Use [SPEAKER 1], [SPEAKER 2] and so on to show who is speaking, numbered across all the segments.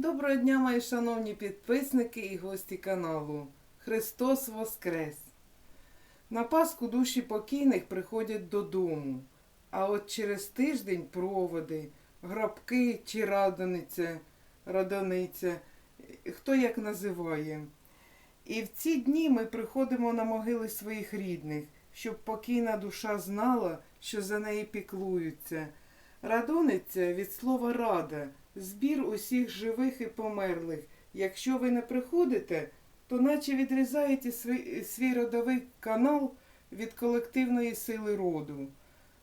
[SPEAKER 1] Доброго дня, мої шановні підписники і гості каналу. Христос Воскрес! На Пасху душі покійних приходять додому, а от через тиждень проводи, грабки чи радониця, радониця, хто як називає. І в ці дні ми приходимо на могили своїх рідних, щоб покійна душа знала, що за неї піклуються. Радониця від слова рада, збір усіх живих і померлих. Якщо ви не приходите, то наче відрізаєте свій, свій родовий канал від колективної сили роду.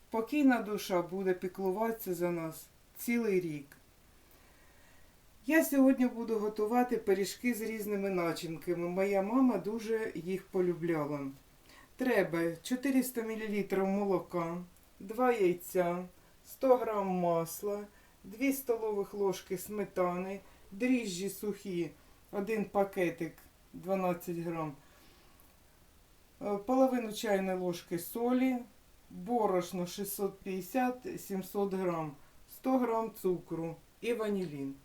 [SPEAKER 1] Покійна душа буде піклуватися за нас цілий рік. Я сьогодні буду готувати пиріжки з різними начинками. Моя мама дуже їх полюбляла. Треба 400 мл молока, 2 яйця, 100 г масла, 2 столових ложки сметани, дріжджі сухі, один пакетик 12 грам, е, половину чайної ложки солі, борошно 650-700 грам, 100 грам цукру і ванілін.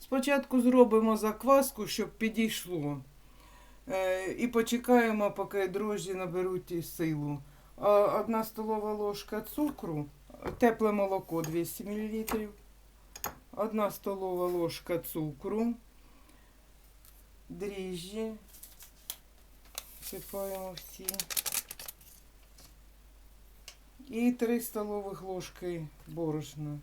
[SPEAKER 1] Спочатку зробимо закваску, щоб підійшло. Е, І почекаємо, поки дрожжі наберуть силу. А, Одна столова ложка цукру, тепле молоко 200 мл, одна столова ложка цукру, дріжджі, сипаємо всі. І 3 столових ложки борошна.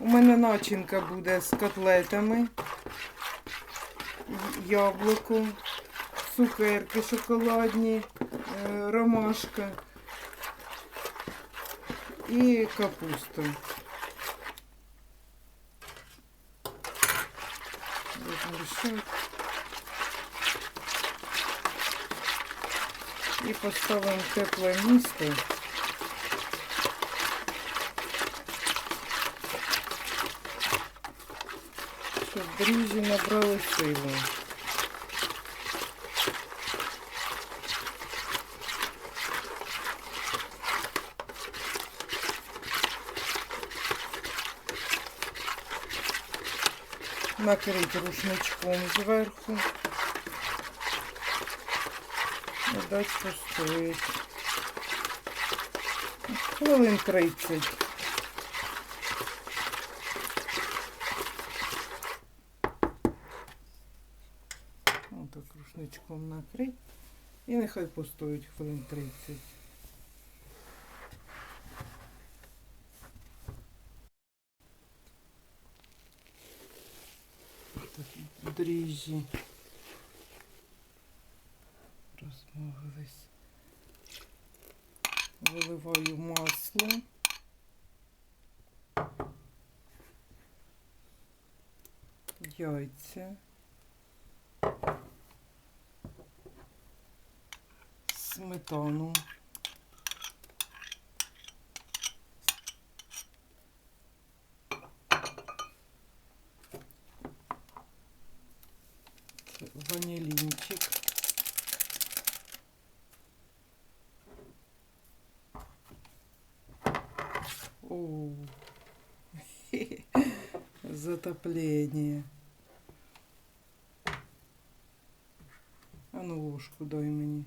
[SPEAKER 1] У мене начинка буде з котлетами, яблуко, цукерки шоколадні, е, ромашка і капуста. І поставимо в тепле місце. щоб дріжджі набрали силу. Накрити рушничком зверху. І дати постоїть. Хвилин 30. Отак рушничком накрить. І нехай постоїть хвилин 30. Так, дріжджі. Розмовились. Виливаю масло. Яйця. сметану. Затопление. А ну ложку дай мені.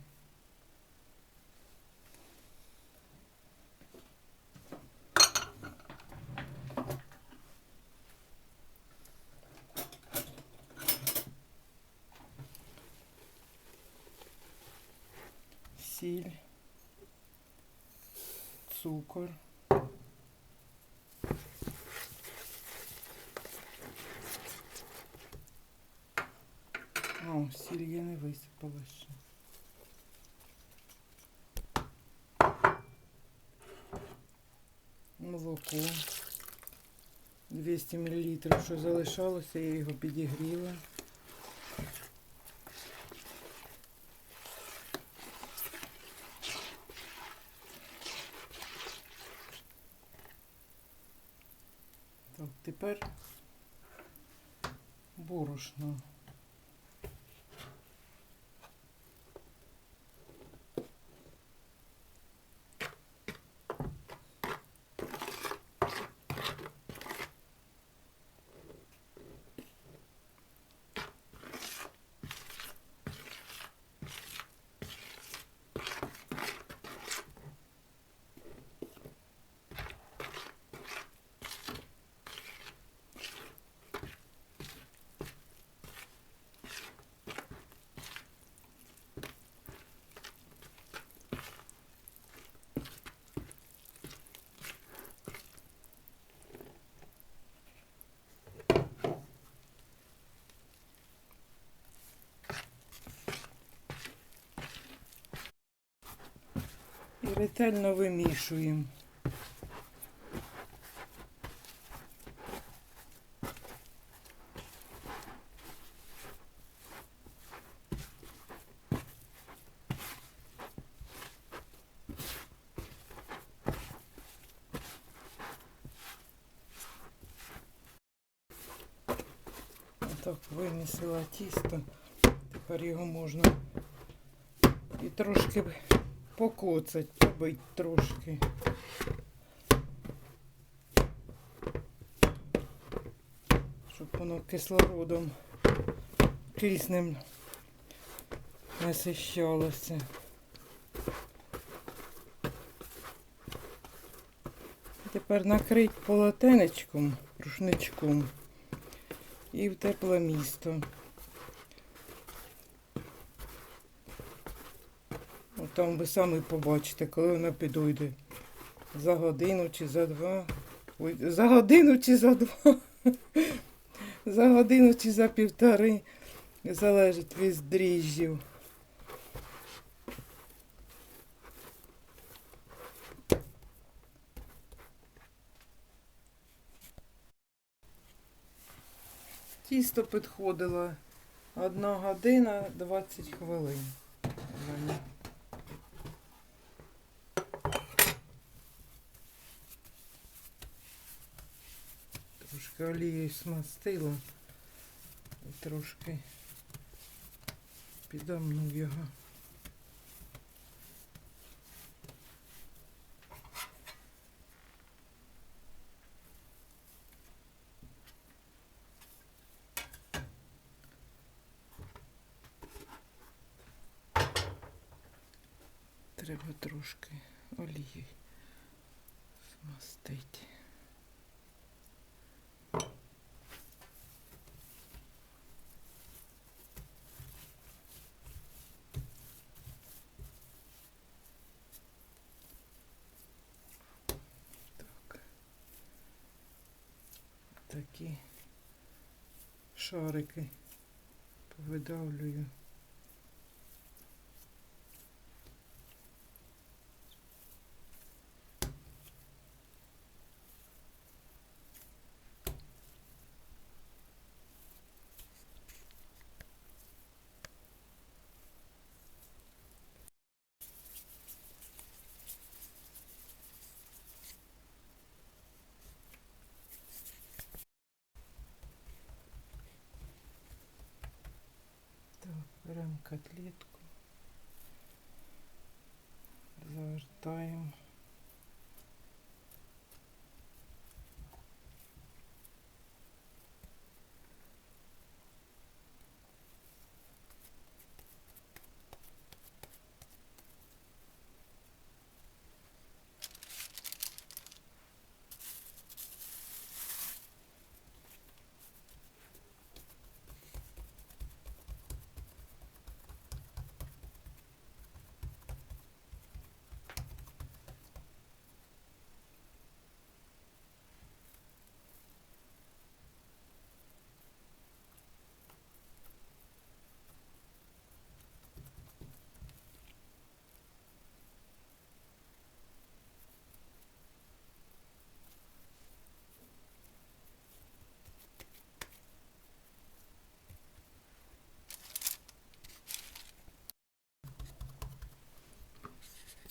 [SPEAKER 1] сіль, цукор. О, сіль не висипала ще. Молоко. 200 мл, що залишалося, я його підігріла. Так, тепер борошно. І ретельно вимішуємо. Отак вимісила тісто. Тепер його можна і трошки покоцать, побить трошки. Щоб воно кислородом киснем насищалося. Тепер накрить полотенечком, рушничком і в тепле місто. Там ви самі побачите, коли вона підійде. За годину чи за два. Ой, за годину чи за два. За годину чи за півтори. Залежить від дріжджів. Тісто підходило 1 година 20 хвилин. в мене. Трошки олією смастила і трошки підомнув його. Треба трошки олії смастити. Такі шарики повидавлюю. Так, беремо котлетку, завертаємо.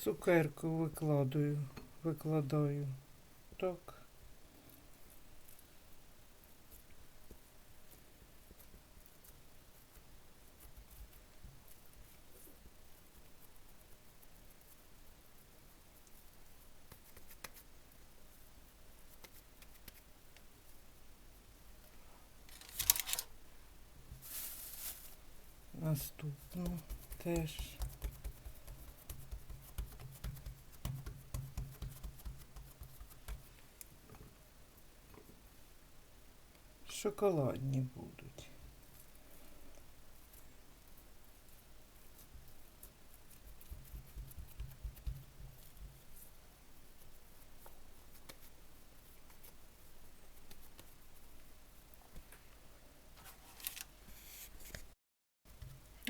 [SPEAKER 1] Цукерку викладаю, викладаю. Так. Наступну теж. Шоколадні будуть.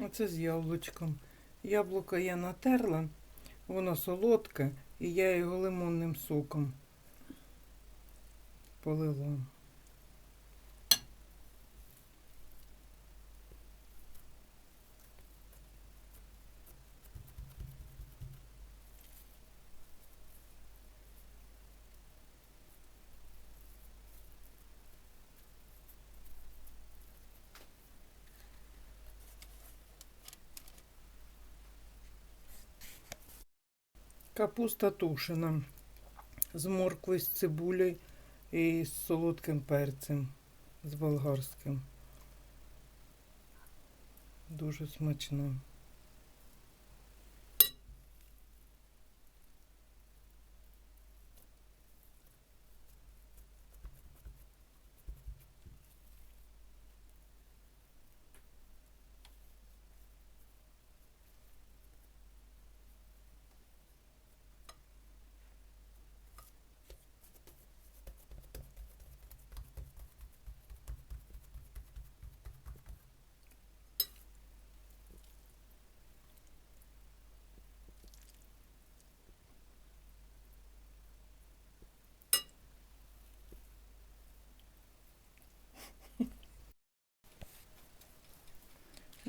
[SPEAKER 1] Оце з яблучком. Яблуко я натерла, Воно солодке, і я його лимонним соком полила. Капуста тушена з моркви, з цибулею і з солодким перцем, з болгарським. Дуже смачно.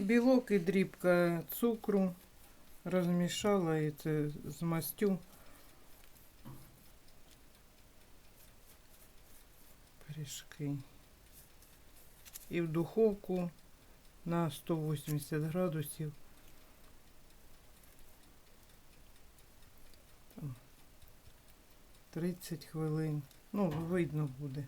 [SPEAKER 1] Білок і дрібка цукру розмішала і це мастю. Пиріжки. І в духовку на 180 градусів. Там 30 хвилин. Ну, видно буде.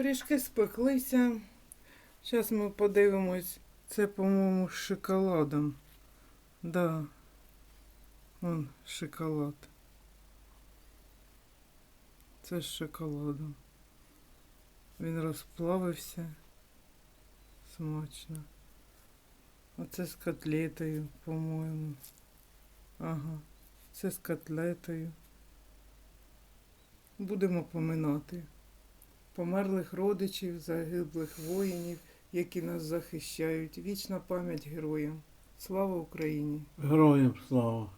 [SPEAKER 1] Пиріжки спеклися. Зараз ми подивимось. Це, по-моєму, з шоколадом. Да. Вон шоколад. Це з шоколадом. Він розплавився. Смачно. Оце з котлетою, по-моєму. Ага. Це з котлетою. Будемо поминати померлих родичів, загиблих воїнів, які нас захищають. Вічна пам'ять героям. Слава Україні!
[SPEAKER 2] Героям слава!